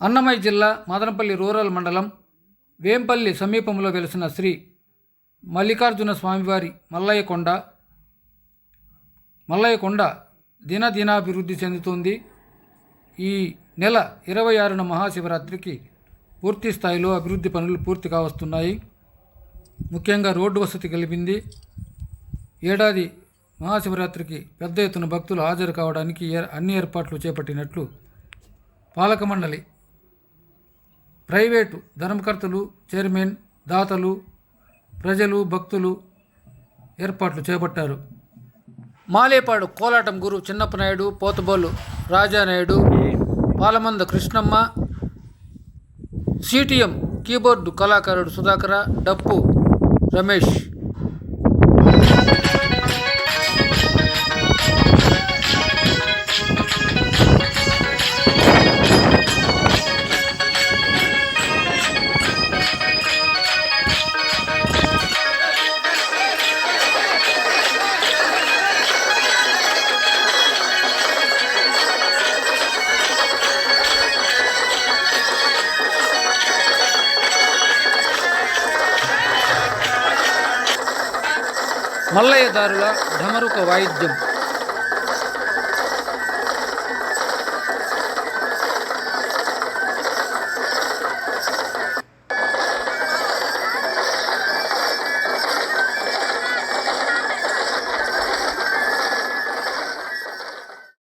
అన్నమయ్య జిల్లా మదనపల్లి రూరల్ మండలం వేంపల్లి సమీపంలో వెలిసిన శ్రీ మల్లికార్జున స్వామివారి మల్లయ్య కొండ మల్లయ్య కొండ దినదినాభివృద్ధి చెందుతుంది. ఈ నెల ఇరవై ఆరున మహాశివరాత్రికి పూర్తి స్థాయిలో అభివృద్ధి పనులు పూర్తి కావస్తున్నాయి ముఖ్యంగా రోడ్డు వసతి కలిపింది. ఏడాది మహాశివరాత్రికి పెద్ద ఎత్తున భక్తులు హాజరు కావడానికి అన్ని ఏర్పాట్లు చేపట్టినట్లు పాలక మండలి ప్రైవేటు ధర్మకర్తలు చైర్మన్ దాతలు ప్రజలు భక్తులు ఏర్పాట్లు చేపట్టారు. మాలేపాడు కోలాటం గురు చిన్నప్పనాయుడు పోతబోలు రాజానాయుడు పాలమంద కృష్ణమ్మ సిటిఎం కీబోర్డు కళాకారుడు సుధాకర డప్పు రమేష్. మల్లయ్యదారుల ఢమరుక వాయిద్యం.